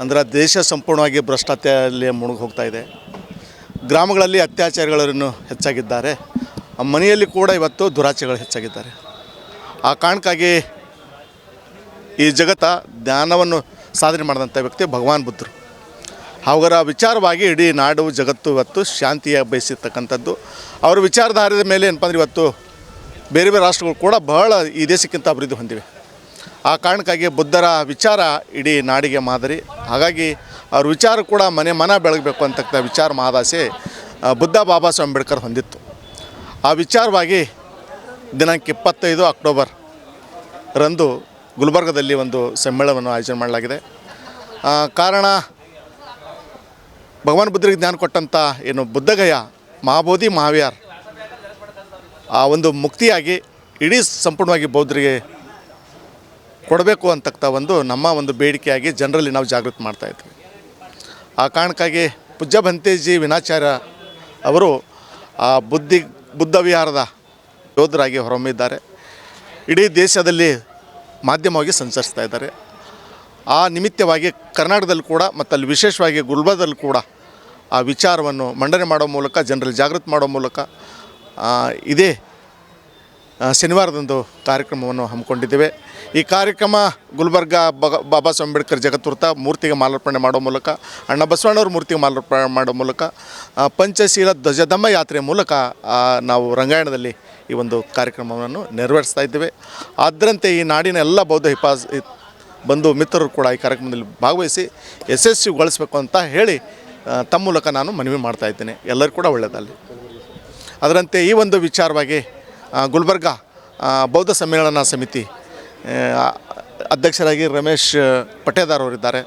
ಅಂದ್ರೆ ದೇಶ ಸಂಪೂರ್ಣವಾಗಿ ಭ್ರಷ್ಟಾಚಾರದಲ್ಲಿ ಮುಳುಗಿ ಹೋಗ್ತಾ ಇದೆ. ಗ್ರಾಮಗಳಲ್ಲಿ ಅತ್ಯಾಚಾರಗಳನ್ನು ಹೆಚ್ಚಾಗಿದ್ದಾರೆ. ಮನೆಯಲ್ಲಿ ಕೂಡ ಇವತ್ತು ದುರಾಚೆಗಳು ಹೆಚ್ಚಾಗಿದ್ದಾರೆ. ಆ ಕಾರಣಕ್ಕಾಗಿ ಈ ಜಗತ್ತ ಜ್ಞಾನವನ್ನು ಸಾಧನೆ ಮಾಡಿದಂಥ ವ್ಯಕ್ತಿ ಭಗವಾನ್ ಬುದ್ಧರು. ಅವರ ವಿಚಾರವಾಗಿ ಇಡೀ ನಾಡು, ಜಗತ್ತು ಇವತ್ತು ಶಾಂತಿಯ ಬಯಸಿರ್ತಕ್ಕಂಥದ್ದು. ಅವರ ವಿಚಾರಧಾರದ ಮೇಲೆ ಏನಪ್ಪ ಅಂದ್ರೆ ಇವತ್ತು ಬೇರೆ ಬೇರೆ ರಾಷ್ಟ್ರಗಳು ಕೂಡ ಬಹಳ ಈ ದೇಶಕ್ಕಿಂತ ಅಭಿವೃದ್ಧಿ ಹೊಂದಿವೆ. ಆ ಕಾರಣಕ್ಕಾಗಿ ಬುದ್ಧರ ವಿಚಾರ ಇಡೀ ನಾಡಿಗೆ ಮಾದರಿ. ಹಾಗಾಗಿ ಅವ್ರ ವಿಚಾರ ಕೂಡ ಮನೆ ಮನ ಬೆಳಗಬೇಕು ಅಂತಕ್ಕಂಥ ವಿಚಾರ ಮಹಾದಾಸೆ ಬುದ್ಧ ಬಾಬಾ ಸಾಹೇಬ್ ಅಂಬೇಡ್ಕರ್ ಹೊಂದಿತ್ತು. ಆ ವಿಚಾರವಾಗಿ ದಿನಾಂಕ ಇಪ್ಪತ್ತೈದು ಅಕ್ಟೋಬರ್ ರಂದು ಗುಲ್ಬರ್ಗದಲ್ಲಿ ಒಂದು ಸಮ್ಮೇಳನವನ್ನು ಆಯೋಜನೆ ಮಾಡಲಾಗಿದೆ. ಕಾರಣ ಭಗವಾನ್ ಬುದ್ಧರಿಗೆ ಜ್ಞಾನ ಕೊಟ್ಟಂಥ ಏನು ಬುದ್ಧಗಯ ಮಹಾಬೋಧಿ ಮಹಾವಿಯಾರ್ ಆ ಒಂದು ಮುಕ್ತಿಯಾಗಿ ಇಡೀ ಸಂಪೂರ್ಣವಾಗಿ ಬೌದ್ಧರಿಗೆ ಕೊಡಬೇಕು ಅಂತಕ್ಕಂಥ ಒಂದು ನಮ್ಮ ಒಂದು ಬೇಡಿಕೆಯಾಗಿ ಜನರಲ್ಲಿ ನಾವು ಜಾಗೃತಿ ಮಾಡ್ತಾ ಇದ್ವಿ. ಆ ಕಾರಣಕ್ಕಾಗಿ ಪೂಜ್ಯ ಭಂತೇಜಿ ವಿನಾಚಾರ್ಯ ಅವರು ಆ ಬುದ್ಧಿ, ಬುದ್ಧ ವಿಹಾರದ ಯೋಧರಾಗಿ ಹೊರಹೊಮ್ಮಿದ್ದಾರೆ. ಇಡೀ ದೇಶದಲ್ಲಿ ಮಾಧ್ಯಮವಾಗಿ ಸಂಚರಿಸ್ತಾ ಇದ್ದಾರೆ. ಆ ನಿಮಿತ್ತವಾಗಿ ಕರ್ನಾಟಕದಲ್ಲಿ ಕೂಡ ಮತ್ತು ಅಲ್ಲಿ ವಿಶೇಷವಾಗಿ ಗುಲ್ಬರ್ಗದಲ್ಲಿ ಕೂಡ ಆ ವಿಚಾರವನ್ನು ಮಂಡನೆ ಮಾಡೋ ಮೂಲಕ, ಜನರಲ್ಲಿ ಜಾಗೃತಿ ಮಾಡೋ ಮೂಲಕ ಇದೇ ಶನಿವಾರದಂದು ಕಾರ್ಯಕ್ರಮವನ್ನು ಹಮ್ಮಿಕೊಂಡಿದ್ದೇವೆ. ಈ ಕಾರ್ಯಕ್ರಮ ಗುಲ್ಬರ್ಗ ಬಾಬಾ ಸಾಹೇಬ್ ಅಂಬೇಡ್ಕರ್ ಜಗತ್ವೃತ ಮೂರ್ತಿಗೆ ಮಾಲಾರ್ಪಣೆ ಮಾಡೋ ಮೂಲಕ, ಅಣ್ಣ ಬಸವಣ್ಣವ್ರ ಮೂರ್ತಿಗೆ ಮಾಲಾರ್ಪಣೆ ಮಾಡೋ ಮೂಲಕ ಪಂಚಶೀಲ ಧ್ವಜದಮ್ಮ ಯಾತ್ರೆಯ ಮೂಲಕ ನಾವು ರಂಗಾಯಣದಲ್ಲಿ ಈ ಒಂದು ಕಾರ್ಯಕ್ರಮವನ್ನು ನೆರವೇರಿಸ್ತಾ ಇದ್ದೇವೆ. ಅದರಂತೆ ಈ ನಾಡಿನ ಎಲ್ಲ ಬೌದ್ಧ ಹಿಪಾಸ್ ಬಂಧು ಮಿತ್ರರು ಕೂಡ ಈ ಕಾರ್ಯಕ್ರಮದಲ್ಲಿ ಭಾಗವಹಿಸಿ ಯಶಸ್ವಿಗೊಳಿಸಬೇಕು ಅಂತ ಹೇಳಿ ತಮ್ಮ ಮೂಲಕ ನಾನು ಮನವಿ ಮಾಡ್ತಾ ಇದ್ದೇನೆ. ಎಲ್ಲರೂ ಕೂಡ ಒಳ್ಳೆಯದಲ್ಲಿ ಅದರಂತೆ ಈ ಒಂದು ವಿಚಾರವಾಗಿ ಗುಲ್ಬರ್ಗ ಬೌದ್ಧ ಸಮ್ಮೇಳನ ಸಮಿತಿ ಅಧ್ಯಕ್ಷರಾಗಿ ರಮೇಶ್ ಪಟೇದಾರ್ ಅವರಿದ್ದಾರೆ.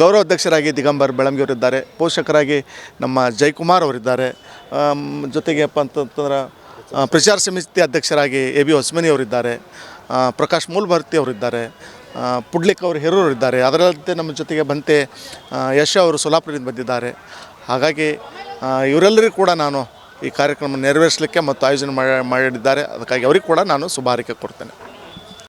ಗೌರವ ಅಧ್ಯಕ್ಷರಾಗಿ ದಿಗಂಬರ್ ಬೆಳಂಗಿ ಅವರಿದ್ದಾರೆ. ಪೋಷಕರಾಗಿ ನಮ್ಮ ಜಯಕುಮಾರ್ ಅವರಿದ್ದಾರೆ. ಇದ್ದಾರೆ ಜೊತೆಗೆ ಅಪ್ಪ ಅಂತಂತಂದ್ರೆ ಪ್ರಚಾರ ಸಮಿತಿ ಅಧ್ಯಕ್ಷರಾಗಿ ಎ ಬಿ ಹೊಸ್ಮನಿ ಅವರಿದ್ದಾರೆ. ಪ್ರಕಾಶ್ ಮೂಲ್ಭರ್ತಿ ಅವರಿದ್ದಾರೆ. ಪುಡ್ಲಿಕ್ ಅವರು ಹೆರೂರಿದ್ದಾರೆ ಅದರಂತೆ ನಮ್ಮ ಜೊತೆಗೆ ಬಂತೆ ಯಶ್ ಅವರು ಸೊಲಾಪುರದಿಂದ ಬಂದಿದ್ದಾರೆ. ಹಾಗಾಗಿ ಇವರೆಲ್ಲರಿಗೂ ಕೂಡ ನಾನು ಈ ಕಾರ್ಯಕ್ರಮ ನೆರವೇರಿಸಲಿಕ್ಕೆ ಮತ್ತು ಆಯೋಜನೆ ಮಾಡಿ ಮಾಡಿದ್ದಾರೆ. ಅದಕ್ಕಾಗಿ ಅವರಿಗೆ ಕೂಡ ನಾನು ಶುಭಾರಿಕೆ ಕೊಡ್ತೇನೆ.